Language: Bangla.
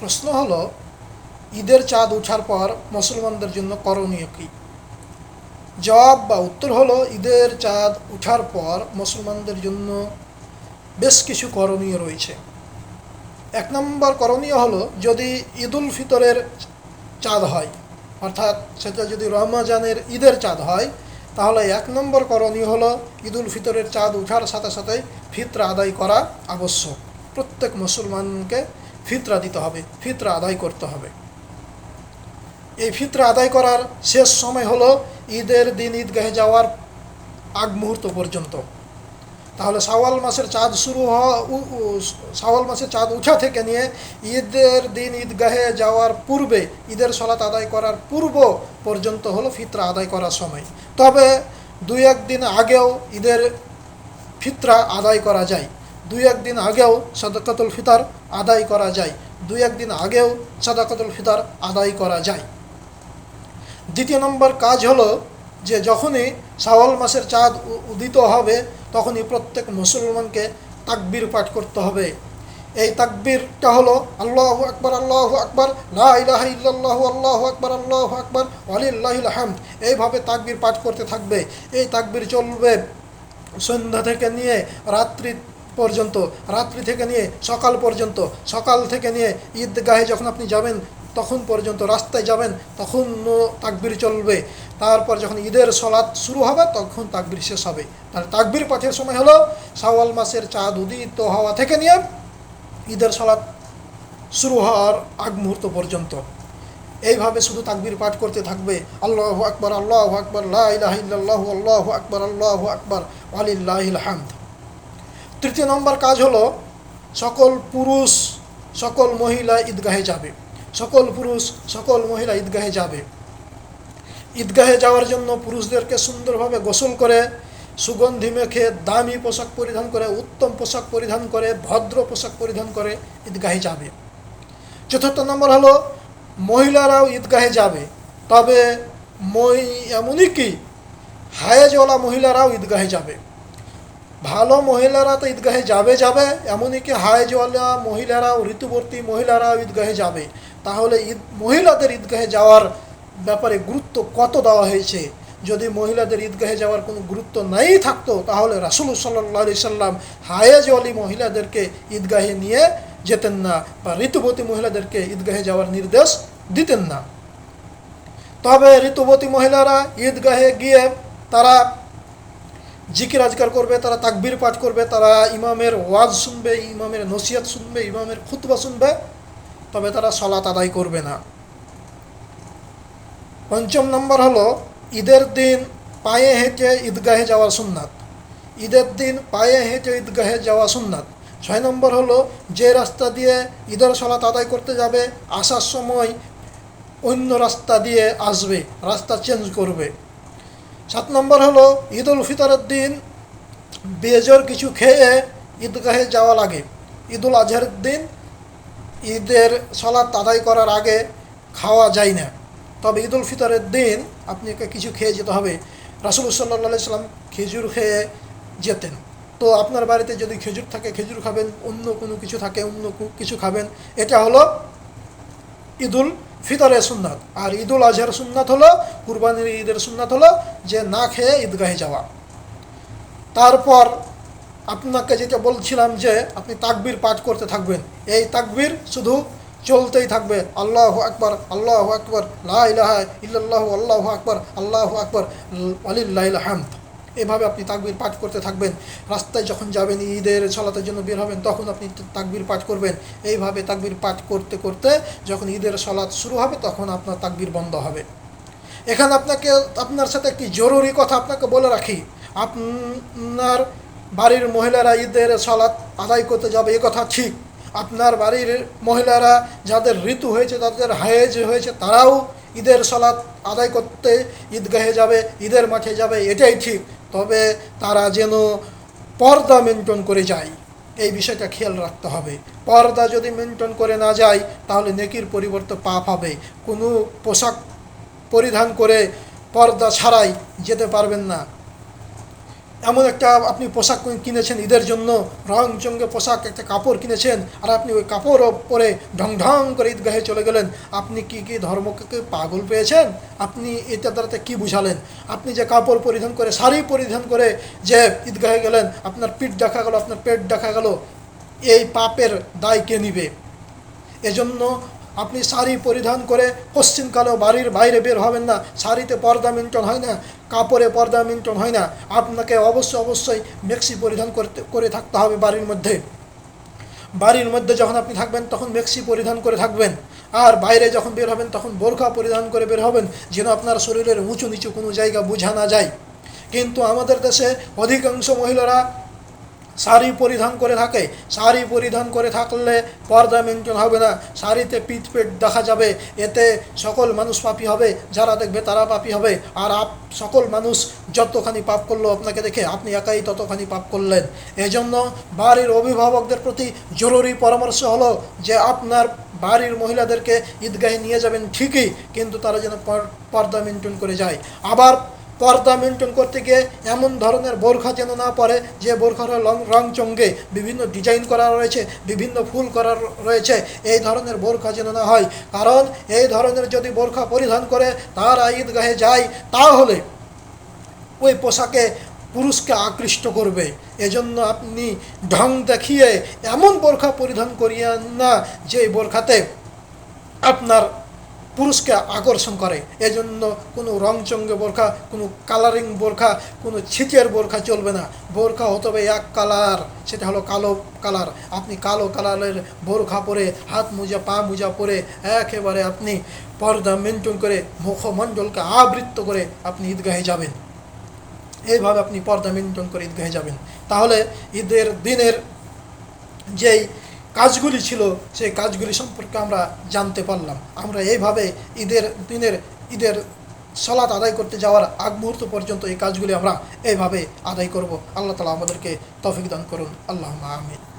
প্রশ্ন হলো, ঈদের চাঁদ ওঠার পর মুসলমানদের জন্য করণীয় কী? জবাব বা উত্তর হলো, ঈদের চাঁদ ওঠার পর মুসলমানদের জন্য বেশ কিছু করণীয় রয়েছে। এক নম্বর করণীয় হলো, যদি ঈদুল ফিতরের চাঁদ হয়, অর্থাৎ সেটা যদি রহমাজানের ঈদের চাঁদ হয়, তাহলে এক নম্বর করণীয় হলো, ঈদুল ফিতরের চাঁদ উঠার সাথে সাথে ফিতরা আদায় করা আবশ্যক। প্রত্যেক মুসলমানকে ফিতরা দিতে হবে, ফিতরা আদায় করতে হবে। এই ফিতরা আদায় করার শেষ সময় হলো ঈদের দিন ঈদগাহে যাওয়ার আগ মুহূর্ত পর্যন্ত। তাহলে শাওয়াল মাসের চাঁদ শুরু হওয়া শাওয়াল মাসের চাঁদ উঠা থেকে নিয়ে ঈদের দিন ঈদগাহে যাওয়ার পূর্বে, ঈদের সলাত আদায় করার পূর্ব পর্যন্ত হলো ফিতরা আদায় করার সময়। তবে দুই একদিন আগেও ঈদের ফিতরা আদায় করা যায়। দুই একদিন আগেও সাদাকাতুল ফিতার আদায় করা যায়। দুই একদিন আগেও সাদাকাতুল ফিতার আদায় করা যায়। দ্বিতীয় নম্বর কাজ হলো যে যখনই শাওয়াল মাসের চাঁদ উদিত হবে, তখনই প্রত্যেক মুসলমানকে তাকবির পাঠ করতে হবে। এই তাকবীরটা হলো আল্লাহ আকবর আল্লাহ আকবর, লা ইলাহা ইল্লাল্লাহ, আল্লাহ আকবর আল্লাহ আকবর, ওয়ালিল্লাহিল হামদ। এইভাবে তাকবীর পাঠ করতে থাকবে। এই তাকবীর চলবে সন্ধ্যা থেকে নিয়ে রাত্রি পর্যন্ত, রাত্রি থেকে নিয়ে সকাল পর্যন্ত, সকাল থেকে নিয়ে ঈদগাহে যখন আপনি যাবেন, তখন পর্যন্ত রাস্তায় যাবেন তখন তাকবির চলবে। তারপর যখন ঈদের সলাৎ শুরু হবে, তখন তাকবির শেষ হবে। তাহলে তাকবির পাঠের সময় হলো, শাওয়াল মাসের চাঁদ উদিত হওয়া থেকে নিয়ে ঈদের সলাৎ শুরু হওয়ার আগ মুহূর্ত পর্যন্ত। এইভাবে শুধু তাকবির পাঠ করতে থাকবে। আল্লাহ আকবর আল্লাহ আকবর লাহ আল্লাহ আকবর আল্লাহ আকবর আলিল্লাহিল হামদ। তৃতীয় নম্বর কাজ হলো সকল পুরুষ, সকল মহিলা ঈদগাহে যাবে। সকল পুরুষ, সকল মহিলা ঈদগাহে যাবে। ঈদগাহে যাওয়ার জন্য পুরুষদেরকে সুন্দরভাবে গোসল করে, সুগন্ধি মেখে, দামি পোশাক পরিধান করে, উত্তম পোশাক পরিধান করে, ভদ্র পোশাক পরিধান করে ঈদগাহে যাবে। চতুর্থ নম্বর হলো মহিলারাও ঈদগাহে যাবে। তবে মই এমনই কি, হায়েজওয়ালা মহিলারাও ঈদগাহে যাবে। ভালো মহিলারা তো ঈদগাহে যাবে যাবে এমনই কি হায়েজওয়ালা মহিলারাও ঋতুবর্তী মহিলারাও ঈদগাহে যাবে। তাহলে ঈদ, মহিলাদের ঈদগাহে যাওয়ার ব্যাপারে গুরুত্ব কত দেওয়া হয়েছে? যদি মহিলাদের ঈদগাহে যাওয়ার কোনো গুরুত্ব নাই থাকতো, তাহলে রাসুল সাল্লা সাল্লাম হায়েজওয়ালি মহিলাদেরকে ঈদগাহে নিয়ে যেতেন না বা ঋতুবতী মহিলাদেরকে ঈদগাহে যাওয়ার নির্দেশ দিতেন না। তবে ঋতুবতী মহিলারা ঈদগাহে গিয়ে তারা জিকির আজকার করবে, তারা তাকবির পাঠ করবে, তারা ইমামের ওয়াজ শুনবে, ইমামের নসিহত শুনবে, ইমামের খুতবা শুনবে, তবে তারা সলাত আদায় করবে না। পঞ্চম নম্বর হলো, ঈদের দিন পায়ে হেঁটে ঈদগাহে যাওয়া সুন্নাত। ঈদের দিন পায়ে হেঁটে ঈদগাহে যাওয়া সুন্নাত। ছয় নম্বর হলো, যে রাস্তা দিয়ে ঈদের সলাত আদায় করতে যাবে, আসার সময় অন্য রাস্তা দিয়ে আসবে, রাস্তা চেঞ্জ করবে। সাত নম্বর হলো ঈদ উল ফিতরের দিন, বেজর কিছু খেয়ে ঈদগাহে যাওয়া লাগে। ঈদ উল আজহার দিন, ঈদের সলাৎ আদায় করার আগে খাওয়া যায় না। তবে ঈদ উল ফিতরের দিন আপনাকে কিছু খেয়ে যেতে হবে। রাসুল সাল্লা সাল্লাম খেজুর খেয়ে যেতেন। তো আপনার বাড়িতে যদি খেজুর থাকে, খেজুর খাবেন, অন্য কোনো কিছু থাকে, অন্য কিছু খাবেন, এটা হলো ঈদুল ফিতরের সুন্নাত। আর ঈদুল আজহার সুন্নাত হলো, কুরবানির ঈদের সুন্নাত হলো যে না খেয়ে ঈদগাহে যাওয়া। তারপর আপনাকে যেটা বলছিলাম যে আপনি তাকবির পাঠ করতে থাকবেন। এই তাকবির শুধু চলতেই থাকবে। আল্লাহ আকবর আল্লাহ আকবর, লা ইলাহা ইল্লাল্লাহু, আল্লাহ আকবর আল্লাহ আকবর আলিল্লাহ হামদ। এভাবে আপনি তাকবির পাঠ করতে থাকবেন। রাস্তায় যখন যাবেন, ঈদের সলাতের জন্য বের হবেন, তখন আপনি তাকবির পাঠ করবেন। এইভাবে তাকবির পাঠ করতে করতে যখন ঈদের সলাৎ শুরু হবে, তখন আপনার তাকবির বন্ধ হবে। এখানে আপনাকে, আপনার সাথে একটি জরুরি কথা আপনাকে বলে রাখি। আপনার বাড়ির মহিলারা ঈদের সলাৎ আদায় করতে যাবে, এ কথা ঠিক। আপনার বাড়ির মহিলারা যাদের ঋতু হয়েছে তাদের হায়েজ হয়েছে, তারাও ঈদের সলাৎ আদায় করতে ঈদগাহে যাবে, ঈদের মাঠে যাবে, এটাই ঠিক। তবে তারা যেন পর্দা মেনটেন করে যায়, এই বিষয়টা খেয়াল রাখতে হবে। পর্দা যদি মেনটেন করে না যায়, তাহলে নেকির পরিবর্তে পাপ হবে। কোনো পোশাক পরিধান করে পর্দা ছাড়াই যেতে পারবেন না। এমন একটা আপনি পোশাক কিনেছেন ঈদের জন্য রং চঙ্গে পোশাক একটা কাপড় কিনেছেন, আর আপনি ওই কাপড় পরে ঢং ঢং করে ঈদগাহে চলে গেলেন। আপনি কি কি ধর্মকে পাগল পেয়েছেন? আপনি এটা দ্বারাতে কি বুঝালেন? আপনি যে কাপড় পরিধান করে, শাড়ি পরিধান করে যে ঈদগাহে গেলেন, আপনার পিঠ দেখা গেল, আপনার পেট দেখা গেল, এই পাপের দায় কে নিবে? এজন্য আপনি শাড়ি পরিধান করে পশ্চিমকালেও বাড়ির বাইরে বের হবেন না। শাড়িতে পর্দা মেনটেন হয় না, কাপড়ে পর্দা মেনটেন হয় না। আপনাকে অবশ্যই অবশ্যই মেক্সি পরিধান করতে করে থাকতে হবে বাড়ির মধ্যে। বাড়ির মধ্যে যখন আপনি থাকবেন, তখন মেক্সি পরিধান করে থাকবেন। আর বাইরে যখন বের হবেন, তখন বোরখা পরিধান করে বের হবেন, যেন আপনার শরীরের উঁচু নিচু কোনো জায়গা বোঝা না যায়। কিন্তু আমাদের দেশে অধিকাংশ মহিলারা শাড়ি পরিধান করে থাকে। শাড়ি পরিধান করে থাকলে পর্দা মেনটেন হবে না। শাড়িতে পিঠ পেট দেখা যাবে। এতে সকল মানুষ পাপি হবে। যারা দেখবে তারা পাপি হবে। আর আপ সকল মানুষ যতখানি পাপ করল আপনাকে দেখে আপনি একাই ততখানি পাপ করলেন। এজন্য বাড়ির অভিভাবকদের প্রতি জরুরি পরামর্শ হলো যে আপনার বাড়ির মহিলাদেরকে ঈদগাহে নিয়ে যাবেন ঠিকই, কিন্তু তারা যেন পর- পর্দা মেনটেন করে যায়। আবার পর্দা মেনটেন করতে গিয়ে এমন ধরনের বোরখা যেন না পরে, যে বোরখার রং রং চঙ্গে, বিভিন্ন ডিজাইন করা রয়েছে, বিভিন্ন ফুল করা রয়েছে, এই ধরনের বোরখা যেন না হয়। কারণ এই ধরনের যদি বোরখা পরিধান করে, তার তারা ঈদগাহে যায়, তাহলে ওই পোশাকে পুরুষকে আকৃষ্ট করবে। এজন্য আপনি ঢং দেখিয়ে এমন বোরখা পরিধান করিয়েন না যে বোরখাতে আপনার পুরুষকে আকর্ষণ করে। এজন্য কোনো রংচঙ্গে বোরখা, কোনো কালারিং বোরখা, কোনো ছিচের বোরখা চলবে না। বোরখা হতে হবে এক কালার সেটা হলো কালো কালার আপনি কালো কালারের বোরখা পরে, হাত মোজা, পা মোজা পরে, একেবারে আপনি পর্দা মেনটেন করে, মুখমণ্ডলকে আবৃত্ত করে আপনি ঈদগাহে যাবেন। এইভাবে আপনি পর্দা মেনটেন করে ঈদগাহে যাবেন। তাহলে ঈদের দিনের যেই কাজগুলি ছিল, সেই কাজগুলি সম্পর্কে আমরা জানতে পারলাম। আমরা এইভাবে ঈদের দিনের, ঈদের সলাত আদায় করতে যাওয়ার আগ মুহূর্ত পর্যন্ত এই কাজগুলি আমরা এইভাবে আদায় করব। আল্লাহ তালা আমাদেরকে তফিক দান করুন। আল্লাহ আমিন।